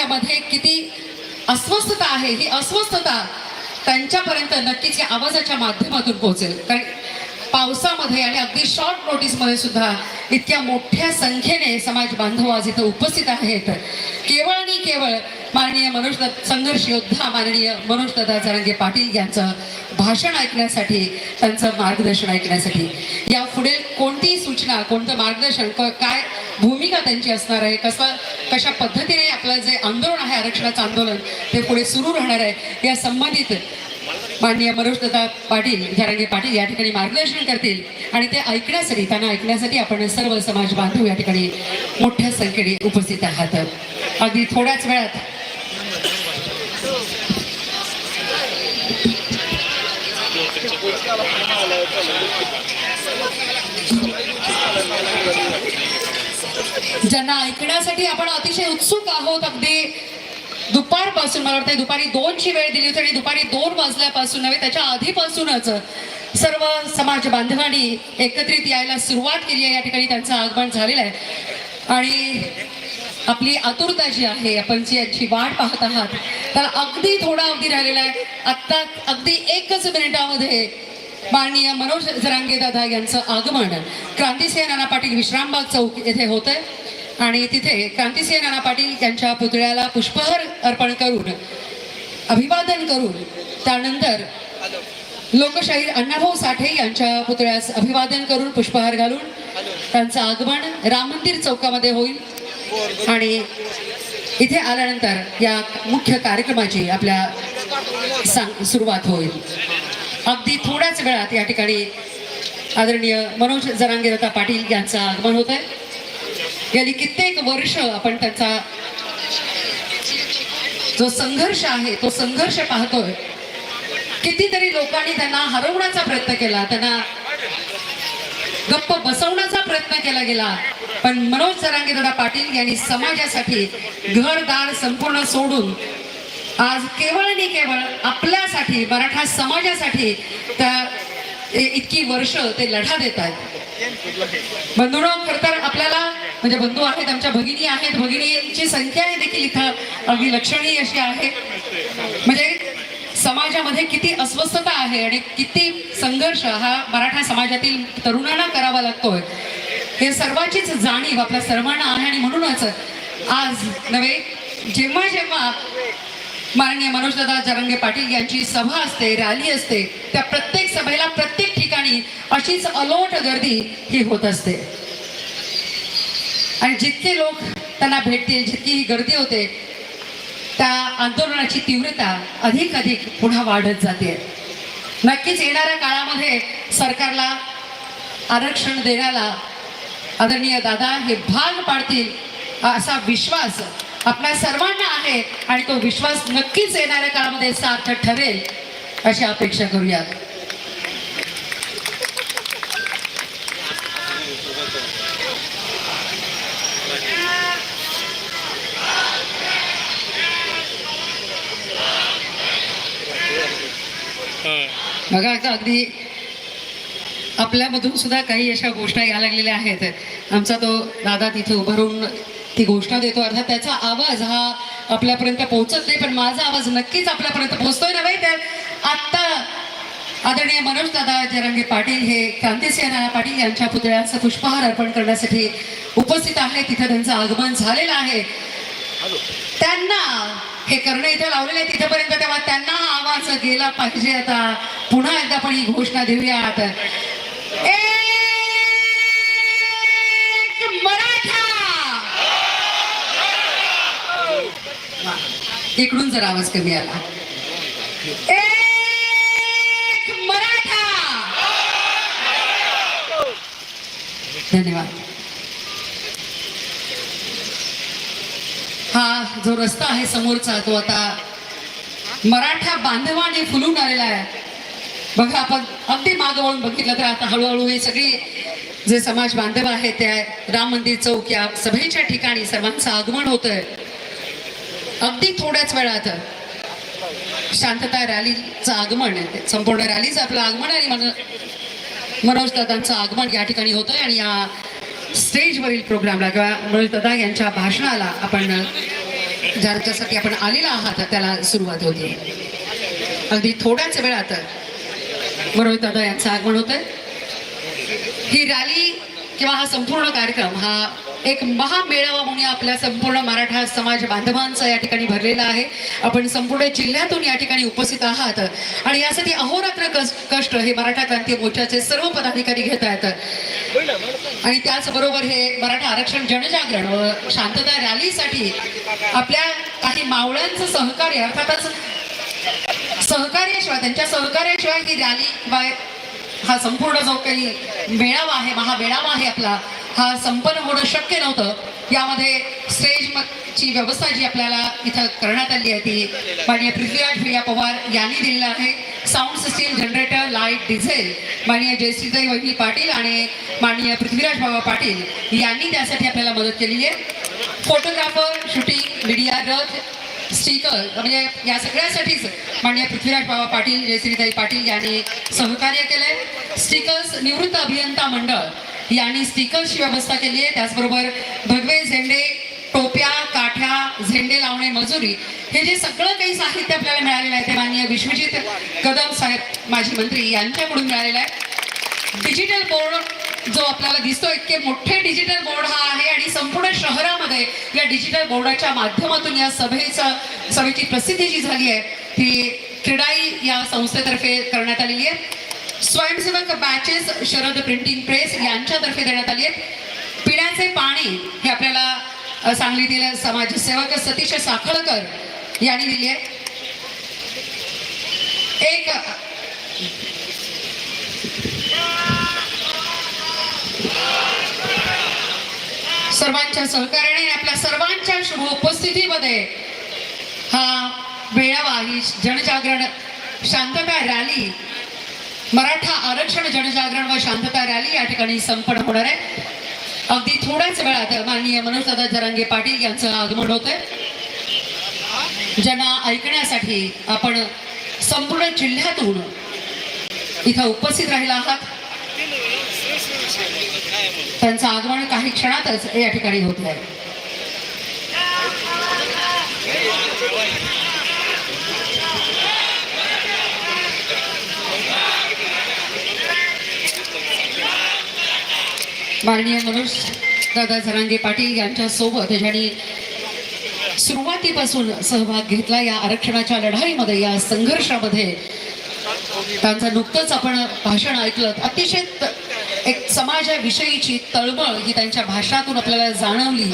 मध्ये किती अस्वस्थता आहे ही अस्वस्थता त्यांच्यापर्यंत नक्कीच या आवाजाच्या माध्यमातून पोहोचेल. कारण पावसामध्ये आणि अगदी शॉर्ट नोटीसमध्ये सुद्धा इतक्या मोठ्या संख्येने समाज बांधव आज इथं उपस्थित आहेत. केवळ आणि केवळ माननीय मनोज संघर्ष योद्धा माननीय मनोज दादा जरांगे पाटील यांचं भाषण ऐकण्यासाठी त्यांचं मार्गदर्शन ऐकण्यासाठी. या पुढे कोणती सूचना कोणतं मार्गदर्शन काय भूमिका त्यांची असणार आहे कसं कशा पद्धतीने आपलं जे आंदोलन आहे आरक्षणाचं आंदोलन ते पुढे सुरू राहणार आहे या संबंधित माननीय मनोजदादा पाटील जरांगे पाटील या ठिकाणी मार्गदर्शन करतील आणि ते ऐकण्यासाठी त्यांना ऐकण्यासाठी आपण सर्व समाज बांधव या ठिकाणी मोठ्या संख्येने उपस्थित आहात. अगदी थोड्याच वेळात ज्यांना ऐकण्यासाठी आपण अतिशय उत्सुक आहोत अगदी दुपारपासून मला वाटतं दुपारी दोनची वेळ दिली होती आणि दुपारी दोन वाजल्यापासून नव्हे त्याच्या आधीपासूनच सर्व समाज बांधवांनी एकत्रित यायला सुरुवात केली आहे. या ठिकाणी त्यांचं आगमन झालेलं आहे. आणि आपली आतुरता जी आहे आपण जी याची वाट पाहत आहात तर अगदी थोडा अवधी राहिलेला आहे. आत्ता अगदी एकच मिनिटामध्ये माननीय मनोज जरांगे दादा यांचं आगमन क्रांतिसिंह नाना पाटील विश्रामबाग चौक येथे होत आहे आणि तिथे क्रांतिसिंह नाना पाटील यांच्या पुतळ्याला पुष्पहार अर्पण करून अभिवादन करून त्यानंतर लोकशाहीर अण्णाभाऊ साठे यांच्या पुतळ्यास अभिवादन करून पुष्पहार घालून त्यांचं आगमन राम मंदिर चौकामध्ये होईल. आणि इथे आल्यानंतर या मुख्य कार्यक्रमाची आपल्या सांग सुरुवात होईल. अगदी थोड्याच वेळात या ठिकाणी आदरणीय मनोज जरांगीरता पाटील यांचं आगमन होत आहे गेली कित्येक वर्ष आपण त्यांचा जो संघर्ष आहे तो संघर्ष पाहतोय. कितीतरी लोकांनी त्यांना हरवण्याचा प्रयत्न केला त्यांना गप्प बसवण्याचा प्रयत्न केला गेला. पण मनोज जरांगे दादा पाटील यांनी समाजासाठी घरदार संपूर्ण सोडून आज केवळ आणि केवळ आपल्यासाठी मराठा समाजासाठी त्या इतकी वर्ष ते लढा देत आहेत. बंधूंनो खर तर आपल्याला म्हणजे बंधू आहेत आमच्या भगिनी आहेत भगिनीची संख्या देखील इथं अगदी लक्षणीय अशी आहे. म्हणजे समाजामध्ये किती अस्वस्थता आहे आणि किती संघर्ष हा मराठा समाजातील तरुणांना करावा लागतोय. हे सर्वांचीच जाणीव आपल्या सर्वांना आहे आणि म्हणूनच आज नव्हे जेव्हा जेव्हा माननीय मनोजदादा जरंगे पाटील यांची सभा असते रॅली असते त्या प्रत्येक सभेला प्रत्येक ठिकाणी अशीच अलोट गर्दी ही होत असते. आणि जितके लोक त्यांना भेटतील जितकी ही गर्दी होते त्या आंदोलनाची तीव्रता अधिक अधिक पुन्हा वाढत जाते. नक्कीच येणाऱ्या काळामध्ये सरकारला आरक्षण देण्याला आदरणीय दादा हे भाग पाडतील असा विश्वास आपल्या सर्वांना आहे आणि तो विश्वास नक्कीच येणाऱ्या काळामध्ये सार्थ ठरेल अशी अपेक्षा करूयात. बघा अगदी आपल्यामधून सुद्धा काही अशा घोषणा या लागलेल्या आहेत. आमचा तो दादा तिथे उभारून ती घोषणा देतो. अर्थात त्याचा आवाज हा आपल्यापर्यंत पोहोचत नाही पण माझा आवाज नक्कीच आपल्यापर्यंत पोहोचतोय नव्हे तर आत्ता आदरणीय मनोज दादा जरंगे पाटील हे क्रांतिसिंह नाना पाटील यांच्या पुतळ्याचं पुष्पहार अर्पण करण्यासाठी उपस्थित आहे. तिथे त्यांचं आगमन झालेलं आहे. त्यांना हे करणं इथे लावलेलं आहे. तिथेपर्यंत तेव्हा त्यांना हा आवाज गेला पाहिजे. आता पुन्हा एकदा आपण ही घोषणा देऊयात. इकडून जर आवाज कमी आला. एक मराठा. धन्यवाद. हा जो रस्ता आहे समोरचा तो आता मराठा बांधवाने फुलून आलेला आहे. बघा आपण अगदी मागं वळून बघितलं तर आता हळूहळू हे सगळी जे समाज बांधव आहेत त्या राम मंदिर चौक या सभेच्या ठिकाणी सर्वांचं आगमन होत आहे अगदी थोड्याच वेळात शांतता रॅलीचं आगमन आहे. संपूर्ण रॅलीचं आपलं आगमन आणि मन मनोज दादांचं आगमन या ठिकाणी होतंय आणि या स्टेजवरील प्रोग्रामला किंवा मनोज दादा यांच्या भाषणाला आपण ज्याच्यासाठी आपण आलेला आहात त्याला सुरुवात होती अगदी थोड्याच वेळात बरोबर दादा यांचं आगमन होत ही रॅली किंवा हा संपूर्ण कार्यक्रम हा एक महामेळावा म्हणून आपल्या संपूर्ण मराठा समाज बांधवांचा या ठिकाणी भरलेला आहे. आपण संपूर्ण जिल्ह्यातून या ठिकाणी उपस्थित आहात आणि यासाठी अहोरात्र कष्ट हे मराठा क्रांती मोर्चाचे सर्व पदाधिकारी घेत आहेत. आणि त्याचबरोबर हे मराठा आरक्षण जनजागरण व शांतता रॅलीसाठी आपल्या काही मावळ्यांचं सहकार्य अर्थातच सहकार्याशिवाय त्यांच्या सहकार्याशिवाय ही रॅली हा संपूर्ण जो काही मेळावा आहे महामेळावा आहे आपला हा संपन्न होणं शक्य नव्हतं. यामध्ये स्टेज ची व्यवस्था जी आपल्याला इथं करण्यात आली आहे ती माननीय पृथ्वीराज भैया पवार यांनी दिलेलं आहे. Sound system generator light diesel माननीय जयश्रीताई वहिनी पाटील आणि माननीय पृथ्वीराज बाबा पाटील यांनी त्यासाठी आपल्याला मदत केलेली आहे. फोटोग्राफर शूटिंग मीडिया रथ स्टिकर म्हणजे या सगळ्यासाठीच माननीय पृथ्वीराज बाबा पाटील जयश्रीताई पाटील यांनी सहकार्य केलंय. स्टिकर्स निवृत्त अभियंता मंडळ यांनी स्टिकर्सची व्यवस्था केली आहे. त्याचबरोबर भगवे झेंडे टोप्या काठ्या झेंडे लावणे मजुरी हे जे सगळं काही साहित्य आपल्याला मिळालेलं आहे ते माननीय विश्वजित कदम साहेब माजी मंत्री यांच्याकडून मिळालेलं आहे. डिजिटल बोर्ड जो आपल्याला दिसतो इतके मोठे डिजिटल बोर्ड हा आहे आणि संपूर्ण शहरामध्ये या डिजिटल बोर्डाच्या माध्यमातून या सभेचं सभेची प्रसिद्धी जी झाली आहे ती क्रीडाई या संस्थेतर्फे करण्यात आलेली आहे. स्वयंसेवक बॅचेस शरद प्रिंटिंग प्रेस यांच्यातर्फे देण्यात आली आहेत. पिण्याचे पाणी हे आपल्याला सांगलीतील समाजसेवक सतीश साखळकर यांनी दिली आहे. एक सर्वांच्या सहकार्याने आपल्या सर्वांच्या शुभ उपस्थितीमध्ये हा मेळावा ही जनजागरण शांतता रॅली मराठा आरक्षण जनजागरण व शांतता रॅली या ठिकाणी संपन्न होणार आहे. अगदी थोड्याच वेळात माननीय मनोजदादा जरांगे पाटील यांचं आगमन होतंय. ज्यांना ऐकण्यासाठी आपण संपूर्ण जिल्ह्यातून इथं उपस्थित राहिला आहात. त्यांचं आगमन काही क्षणातच या ठिकाणी होत आहे माननीय मनोज दादा झरांगे पाटील यांच्या सोबत ज्यांनी सुरुवातीपासून सहभाग घेतला या आरक्षणाच्या लढाईमध्ये या संघर्षामध्ये त्यांचं नुकतंच आपण भाषण ऐकलं. अतिशय एक समाजाविषयीची तळमळ ही त्यांच्या भाषणातून आपल्याला जाणवली.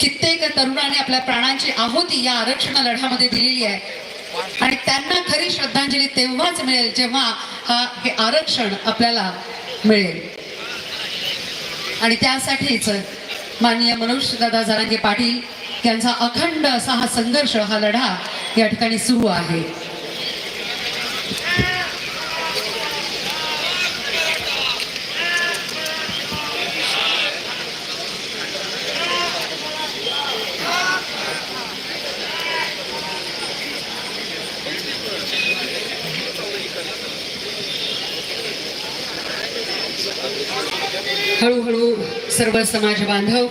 कित्येक तरुणांनी आपल्या प्राणांची आहुती या आरक्षण लढ्यामध्ये दिलेली आहे. आणि त्यांना खरी श्रद्धांजली तेव्हाच मिळेल जेव्हा हा हे आरक्षण आपल्याला मिळेल. आणि त्यासाठीच माननीय मनोज दादा जरांगे पाटील यांचा अखंड असा हा संघर्ष हा लढा या ठिकाणी सुरू आहे हळूहळू सर्व समाज बांधव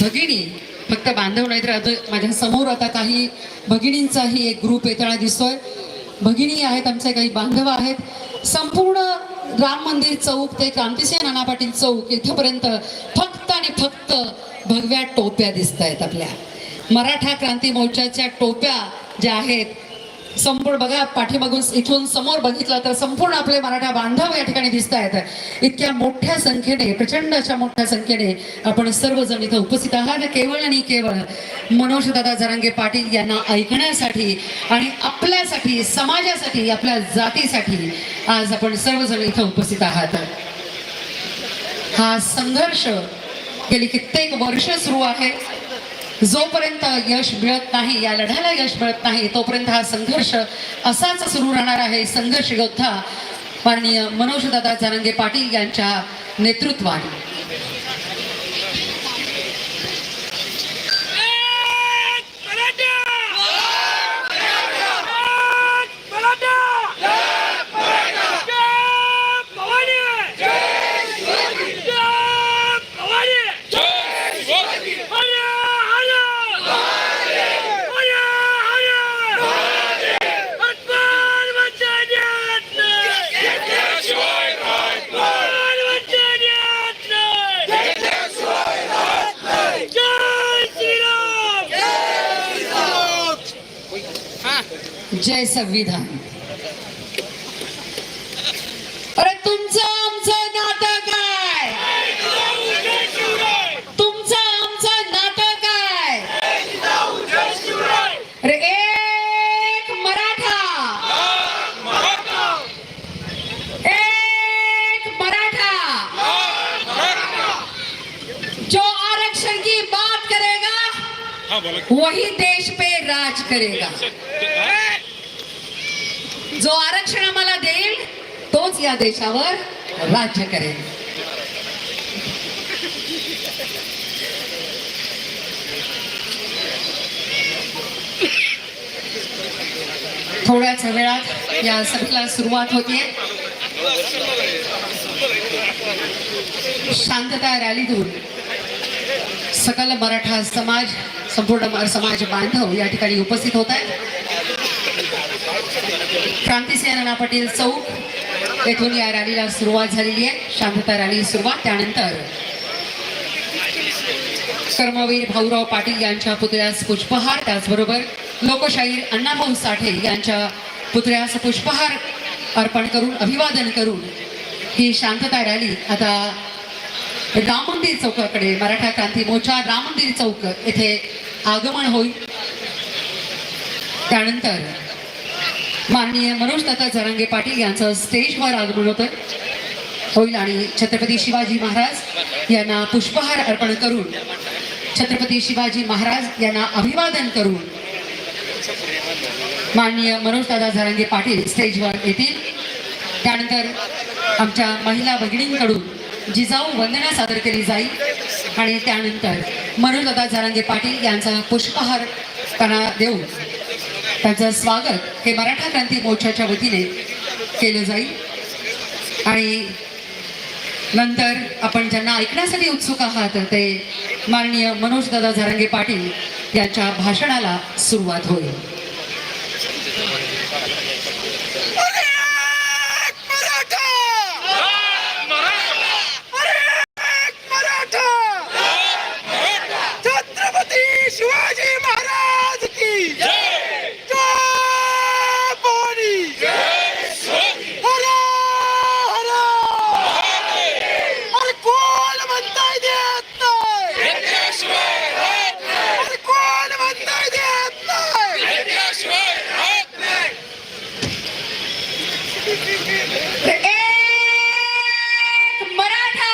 भगिनी फक्त बांधव नाही तर आता माझ्यासमोर आता काही भगिनींचाही एक ग्रुप येताना दिसतोय. भगिनी आहेत आमचे काही बांधव आहेत. संपूर्ण राम मंदिर चौक ते क्रांतिसिंह नाना पाटील चौक इथपर्यंत फक्त आणि फक्त भगव्या टोप्या दिसत आहेत आपल्या. मराठा क्रांती मोर्चाच्या टोप्या ज्या आहेत संपूर्ण बघा पाठीमागून इथून समोर बघितलं तर संपूर्ण आपले मराठा बांधव या ठिकाणी दिसत आहेत इतक्या मोठ्या संख्येने प्रचंड अशा मोठ्या संख्येने आपण सर्वजण इथं उपस्थित आहात. केवळ आणि केवळ मनोज दादा जरांगे पाटील यांना ऐकण्यासाठी आणि आपल्यासाठी समाजासाठी आपल्या जातीसाठी आज आपण सर्वजण इथं उपस्थित आहात. हा संघर्ष गेली कित्येक वर्ष सुरू आहे. जोपर्यंत यश मिळत नाही या लढ्याला यश मिळत नाही तोपर्यंत हा संघर्ष असाच सुरू राहणार आहे. संघर्ष योद्धा माननीय मनोजदादा जरांगे पाटील यांच्या नेतृत्वाने जय संविधान अरे तुमचं आमचं नातं काय तुमचं आमचं नातं काय अरे एक मराठा. एक मराठा. जो आरक्षण की बात करेगा वही देश पे राज करेगा. जो आरक्षण आम्हाला देईल तोच या देशावर राज्य करेल. थोड्याच वेळात या सभेला सुरुवात होतीये. शांतता रॅलीतून सकल मराठा समाज संपूर्ण समाज बांधव या ठिकाणी उपस्थित होत आहेत. क्रांतिसिंह पाटील चौक. येथून या रॅलीला सुरुवात झालेली आहे. शांतता रॅली सुरुवात. त्यानंतर कर्मवीर भाऊराव पाटील यांच्या पुतळ्यास पुष्पहार. त्याचबरोबर लोकशाहीर अण्णाभाऊ साठे यांच्या पुतळ्यास पुष्पहार अर्पण करून अभिवादन करून ही शांतता रॅली आता राम मंदिर चौकाकडे मराठा क्रांती मोर्चा राम मंदिर चौक येथे आगमन होईल. त्यानंतर माननीय मनोज दत्ता जरांगे पाटील यांचं स्टेजवर आगमन होतं होईल आणि छत्रपती शिवाजी महाराज यांना पुष्पहार अर्पण करून छत्रपती शिवाजी महाराज यांना अभिवादन करून माननीय मनोज दादा झरांगे पाटील स्टेजवर येतील. त्यानंतर आमच्या महिला भगिनींकडून जिजाऊ वंदना सादर केली जाईल आणि त्यानंतर मनोज दादा झरांगे पाटील यांचा पुष्पहार त्यांना देऊन त्यांचं स्वागत हे मराठा क्रांती मोर्चाच्या वतीने केलं जाईल. आणि नंतर आपण ज्यांना ऐकण्यासाठी उत्सुक आहात ते माननीय मनोज दादा झरंगे पाटील यांच्या भाषणाला सुरुवात होईल मराठा मराठा छत्रपती शिवाजी महाराज की जय भवानी हर हर अरे कोण म्हणताय देत नाही अरे कोण म्हणताय देत नाही एक मराठा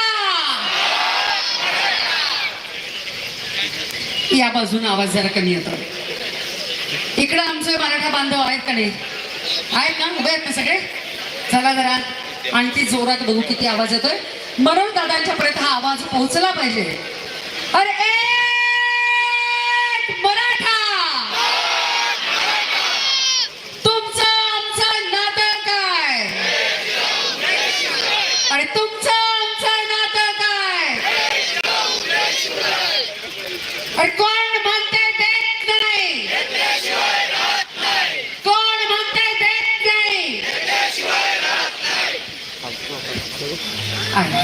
या बाजून आवाज जरा कमी येतो. इकडं आमचे मराठा बांधव आहेत का नाही? आहेत ना? उभे आहेत ना सगळे? चला जरा. आणखी जोरात बघू किती आवाज येतोय. मनोज दादांच्या पर्यंत हा आवाज पोहोचला पाहिजे. अरे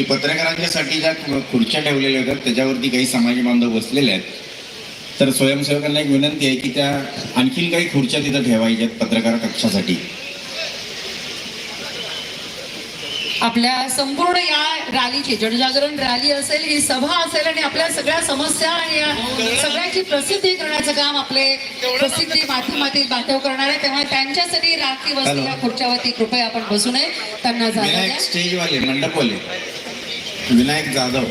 की पत्रकारांच्यासाठी ज्या खुर्च्या ठेवलेल्या होत्या त्याच्यावरती काही समाज बांधव बसलेले आहेत. तर स्वयंसेवकांना एक विनंती आहे की त्या आणखीन काही खुर्च्या तिथं ठेवायच्या आहेत पत्रकार कक्षासाठी आपल्या संपूर्ण या रॅलीची जनजागरण रॅली असेल ही सभा असेल आणि आपल्या सगळ्या समस्या सगळ्याची प्रसिद्धी करण्याचं काम आपले प्रसिद्धी माध्यमातील बांधव करणार आहे तेव्हा त्यांच्यासाठी राखी बसलेल्या. खुर्च्यावरती कृपया आपण बसू नये. त्यांना जागा स्टेजवाले मंडपवाले. विनायक जाधव.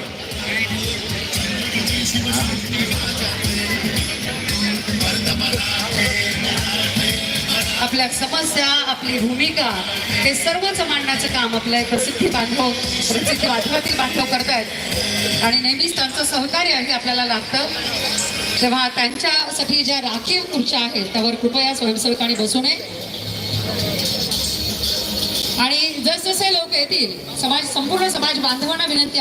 आपल्या समस्या आपली भूमिका हे सर्वच मांडण्याचं काम आपल्या प्रसिद्धी बांधव प्रसिद्धी माध्यमातील बांधव करत आहेत आणि नेहमीच त्यांचं सहकार्य हे आपल्याला लागतं. तेव्हा त्यांच्यासाठी ज्या राखीव खुर्च्या आहेत त्यावर कृपया स्वयंसेवकांनी बसू नये. जसजसे लोक येतील समाज संपूर्ण समाज बांधवांना विनंती